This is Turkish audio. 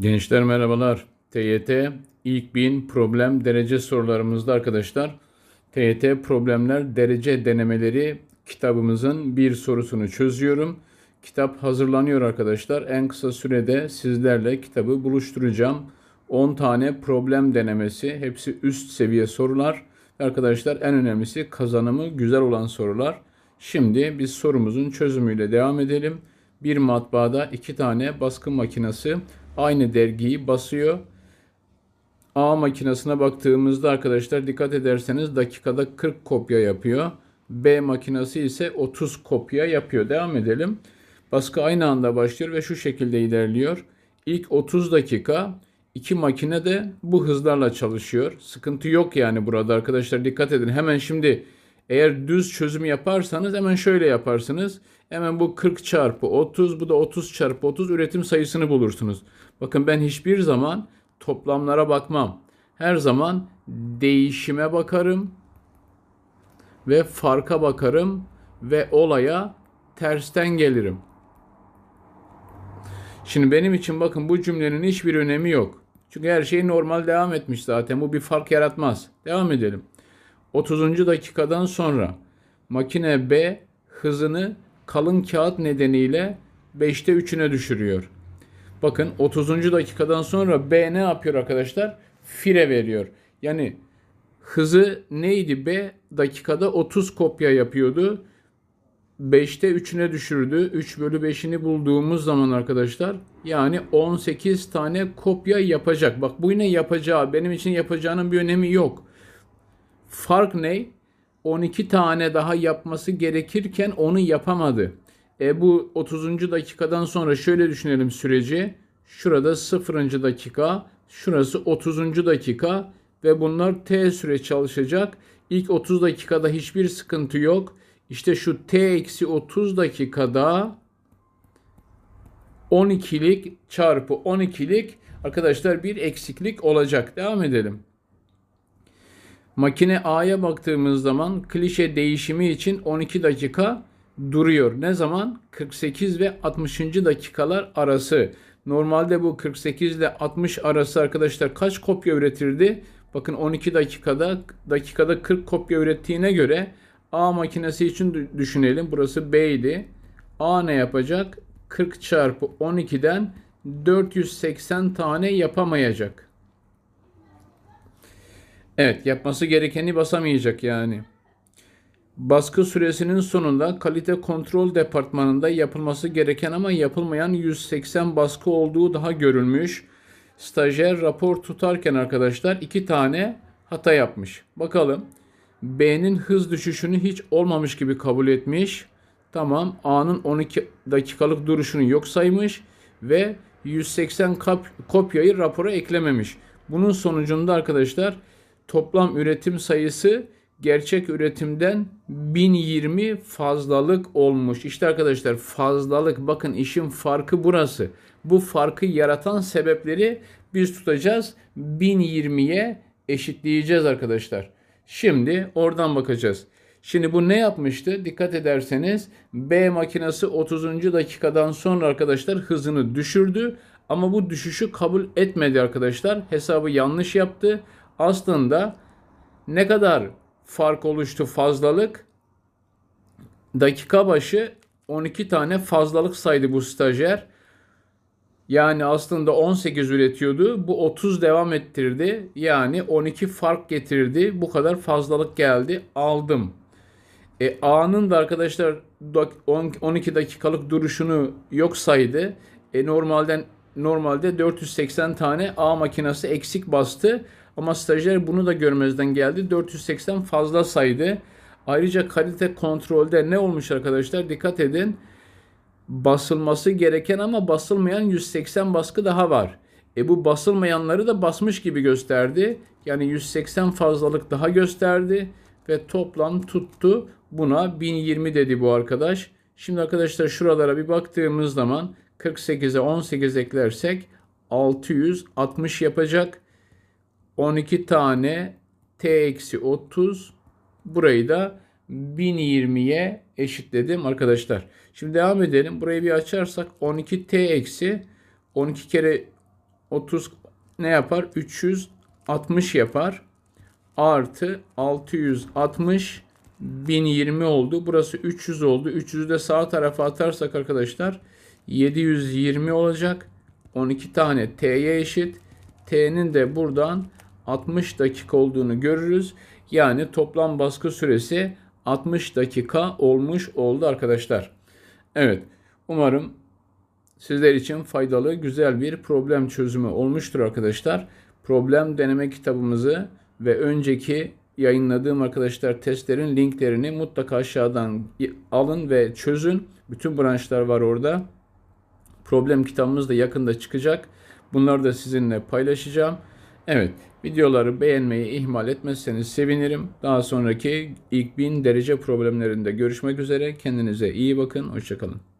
Gençler merhabalar. TYT ilk bin problem derece sorularımızda arkadaşlar. TYT problemler derece denemeleri kitabımızın bir sorusunu çözüyorum. Kitap hazırlanıyor arkadaşlar. En kısa sürede sizlerle kitabı buluşturacağım. 10 tane problem denemesi. Hepsi üst seviye sorular. Arkadaşlar en önemlisi kazanımı güzel olan sorular. Şimdi biz sorumuzun çözümüyle devam edelim. Bir matbaada iki tane baskı makinesi aynı dergiyi basıyor. A makinesine baktığımızda arkadaşlar dikkat ederseniz dakikada 40 kopya yapıyor. B makinesi ise 30 kopya yapıyor. Devam edelim. Baskı aynı anda başlıyor ve şu şekilde ilerliyor. İlk 30 dakika iki makine de bu hızlarla çalışıyor. Sıkıntı yok yani burada arkadaşlar dikkat edin. Hemen şimdi eğer düz çözüm yaparsanız hemen şöyle yaparsınız. Hemen bu 40 çarpı 30 bu da 30 çarpı 30 üretim sayısını bulursunuz. Bakın ben hiçbir zaman toplamlara bakmam. Her zaman değişime bakarım ve farka bakarım ve olaya tersten gelirim. Şimdi benim için bakın bu cümlenin hiçbir önemi yok. Çünkü her şey normal devam etmiş zaten. Bu bir fark yaratmaz. Devam edelim. 30. dakikadan sonra makine B hızını kalın kağıt nedeniyle 5'te 3'üne düşürüyor. Bakın 30. dakikadan sonra B ne yapıyor arkadaşlar? Fire veriyor. Yani hızı neydi? B dakikada 30 kopya yapıyordu. 5'te 3'üne düşürdü. 3 bölü 5'ini bulduğumuz zaman arkadaşlar yani 18 tane kopya yapacak. Bak bu yine yapacağı. Benim için yapacağının bir önemi yok. Fark ne? 12 tane daha yapması gerekirken onu yapamadı. E bu 30. dakikadan sonra şöyle düşünelim süreci. Şurada 0. dakika, şurası 30. dakika ve bunlar T süre çalışacak. İlk 30 dakikada hiçbir sıkıntı yok. İşte şu T eksi 30 dakikada 12'lik çarpı 12'lik arkadaşlar bir eksiklik olacak. Devam edelim. Makine A'ya baktığımız zaman klişe değişimi için 12 dakika duruyor. Ne zaman? 48 ve 60. dakikalar arası. Normalde bu 48 ile 60 arası arkadaşlar kaç kopya üretirdi? Bakın 12 dakikada dakikada 40 kopya ürettiğine göre A makinesi için düşünelim. Burası B idi. A ne yapacak? 40 çarpı 12'den 480 tane yapamayacak. Evet yapması gerekeni basamayacak yani. Baskı süresinin sonunda kalite kontrol departmanında yapılması gereken ama yapılmayan 180 baskı olduğu daha görülmüş. Stajyer rapor tutarken arkadaşlar iki tane hata yapmış. Bakalım. B'nin hız düşüşünü hiç olmamış gibi kabul etmiş. Tamam. A'nın 12 dakikalık duruşunu yok saymış ve 180 kopyayı rapora eklememiş. Bunun sonucunda arkadaşlar toplam üretim sayısı gerçek üretimden 1020 fazlalık olmuş. İşte arkadaşlar fazlalık bakın işin farkı burası. Bu farkı yaratan sebepleri biz tutacağız. 1020'ye eşitleyeceğiz arkadaşlar. Şimdi oradan bakacağız. Şimdi bu ne yapmıştı? Dikkat ederseniz B makinesi 30. dakikadan sonra arkadaşlar hızını düşürdü. Ama bu düşüşü kabul etmedi arkadaşlar. Hesabı yanlış yaptı. Aslında ne kadar fark oluştu fazlalık? Dakika başı 12 tane fazlalık saydı bu stajyer. Yani aslında 18 üretiyordu. Bu 30 devam ettirdi. Yani 12 fark getirdi. Bu kadar fazlalık geldi. Aldım. E, A'nın da arkadaşlar 12 dakikalık duruşunu yok saydı. E, normalden normalde 480 tane A makinesi eksik bastı. Ama stajyer bunu da görmezden geldi. 480 fazla saydı. Ayrıca kalite kontrolde ne olmuş arkadaşlar? Dikkat edin. Basılması gereken ama basılmayan 180 baskı daha var. E bu basılmayanları da basmış gibi gösterdi. Yani 180 fazlalık daha gösterdi ve toplam tuttu. Buna 1020 dedi bu arkadaş. Şimdi arkadaşlar şuralara bir baktığımız zaman 48'e 18 eklersek 660 yapacak. 12 tane t-30 burayı da 1020'ye eşitledim arkadaşlar. Şimdi devam edelim. Burayı bir açarsak 12t eksi 12 kere 30 ne yapar? 360 yapar. Artı 660 1020 oldu. Burası 300 oldu. 300'ü de sağ tarafa atarsak arkadaşlar 720 olacak. 12 tane t'ye eşit. T'nin de buradan 60 dakika olduğunu görürüz. Yani toplam baskı süresi 60 dakika olmuş oldu arkadaşlar. Evet. Umarım sizler için faydalı, güzel bir problem çözümü olmuştur arkadaşlar. Problem deneme kitabımızı ve önceki yayınladığım arkadaşlar testlerin linklerini mutlaka aşağıdan alın ve çözün. Bütün branşlar var orada. Problem kitabımız da yakında çıkacak. Bunları da sizinle paylaşacağım. Evet, videoları beğenmeyi ihmal etmezseniz sevinirim. Daha sonraki ilk bin derece problemlerinde görüşmek üzere. Kendinize iyi bakın. Hoşçakalın.